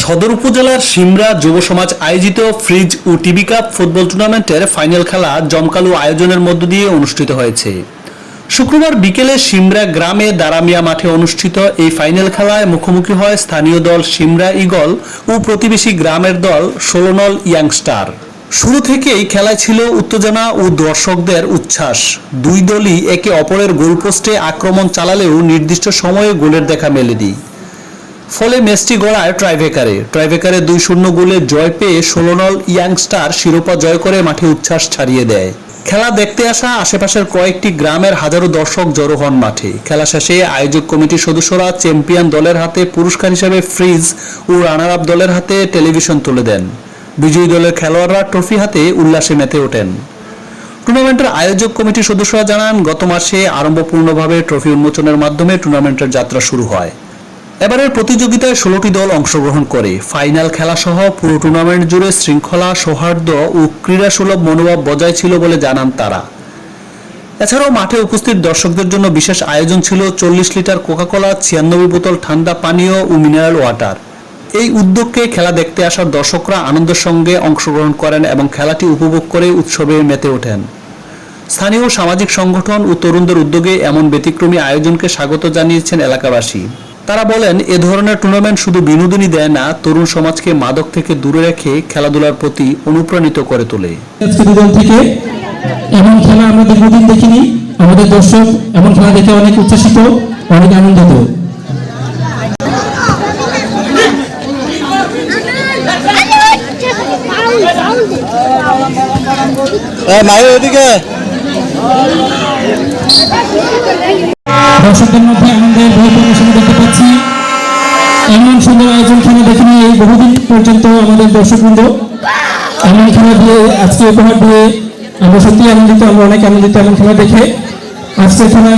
সদর উপজেলার সিমরা যুব সমাজ আয়োজিত ফ্রিজ ও টিভি কাপ ফুটবল টুর্নামেন্টের ফাইনাল খেলা জমকালো আয়োজনের মধ্য দিয়ে অনুষ্ঠিত হয়েছে। শুক্রবার বিকেলে সিমরা গ্রামে দারামিয়া মাঠে অনুষ্ঠিত এই ফাইনাল খেলায় মুখোমুখি হয় স্থানীয় দল সিমরা ইগল ও প্রতিবেশী গ্রামের দল ষোলনল ইয়াংস্টার। শুরু থেকেই খেলায় ছিল উত্তেজনা ও দর্শকদের উচ্ছ্বাস। দুই দলই একে অপরের গোলপোস্টে আক্রমণ চালালেও নির্দিষ্ট সময়ে গোলের দেখা মেলেনি। ফলে ম্যাচটি গড়ায় ট্রাইভেকারে ট্রাইভেকারে দুই শূন্য গোলে জয় পেয়ে ষোলনল ইয়াংস্টার শিরোপা জয় করে মাঠে উচ্ছ্বাস ছাড়িয়ে দেয়। খেলা দেখতে আসা আশেপাশের কয়েকটি গ্রামের হাজারো দর্শক জড়ো হন মাঠে। খেলা শেষে আয়োজক কমিটির সদস্যরা চ্যাম্পিয়ন দলের হাতে পুরস্কার হিসেবে ফ্রিজ ও রানার আপ দলের হাতে টেলিভিশন তুলে দেন। বিজয়ী দলের খেলোয়াড়রা ট্রফি হাতে উল্লাসে মেতে ওঠেন। টুর্নামেন্টের আয়োজক কমিটির সদস্যরা জানান, গত মাসে আরম্ভপূর্ণভাবে ট্রফি উন্মোচনের মাধ্যমে টুর্নামেন্টের যাত্রা শুরু হয়। এবারের প্রতিযোগিতায় ষোলোটি দল অংশগ্রহণ করে। ফাইনাল খেলা সহ পুরো টুর্নামেন্ট জুড়ে শৃঙ্খলা, সৌহার্দ্য ও ক্রীড়াসুলভ মনোভাব বজায় ছিল বলে জানান তারা। এছাড়াও মাঠে উপস্থিত দর্শকদের জন্য বিশেষ আয়োজন ছিল চল্লিশ লিটার কোকাকোলা, ছিয়ানব্বই বোতল ঠান্ডা পানীয় ও মিনারেল ওয়াটার। এই উদ্যোগকে খেলা দেখতে আসার দর্শকরা আনন্দের সঙ্গে অংশগ্রহণ করেন এবং খেলাটি উপভোগ করে উৎসবে মেতে ওঠেন। স্থানীয় সামাজিক সংগঠন ও তরুণদের উদ্যোগে এমন ব্যতিক্রমী আয়োজনকে স্বাগত জানিয়েছেন এলাকাবাসী। তারা বলেন এ ধরনের টুর্নামেন্ট শুধু বিনোদনই দেয় না তরুণ সমাজকে মাদক থেকে দূরে রেখে খেলাধুলার প্রতি অনুপ্রাণিত করে তোলে। থেকে এমন খেলা আমরা দীর্ঘদিন দেখিনি। আমাদের দর্শক এমন খেলা দেখে অনেক উচ্ছ্বাসিত অনেক আনন্দিত। মায়ের ওদিকে। দর্শকদের মধ্যে এমন সুন্দর আয়োজন খেলা দেখিনি, এই বহুদিন পর্যন্ত আমাদের দর্শকবৃন্দ। এমন খেলা দিয়ে আজকে উপহার দিয়ে আমরা সত্যি আনন্দিত, আমরা অনেক আনন্দিত এমন খেলা দেখে। আজকের খেলা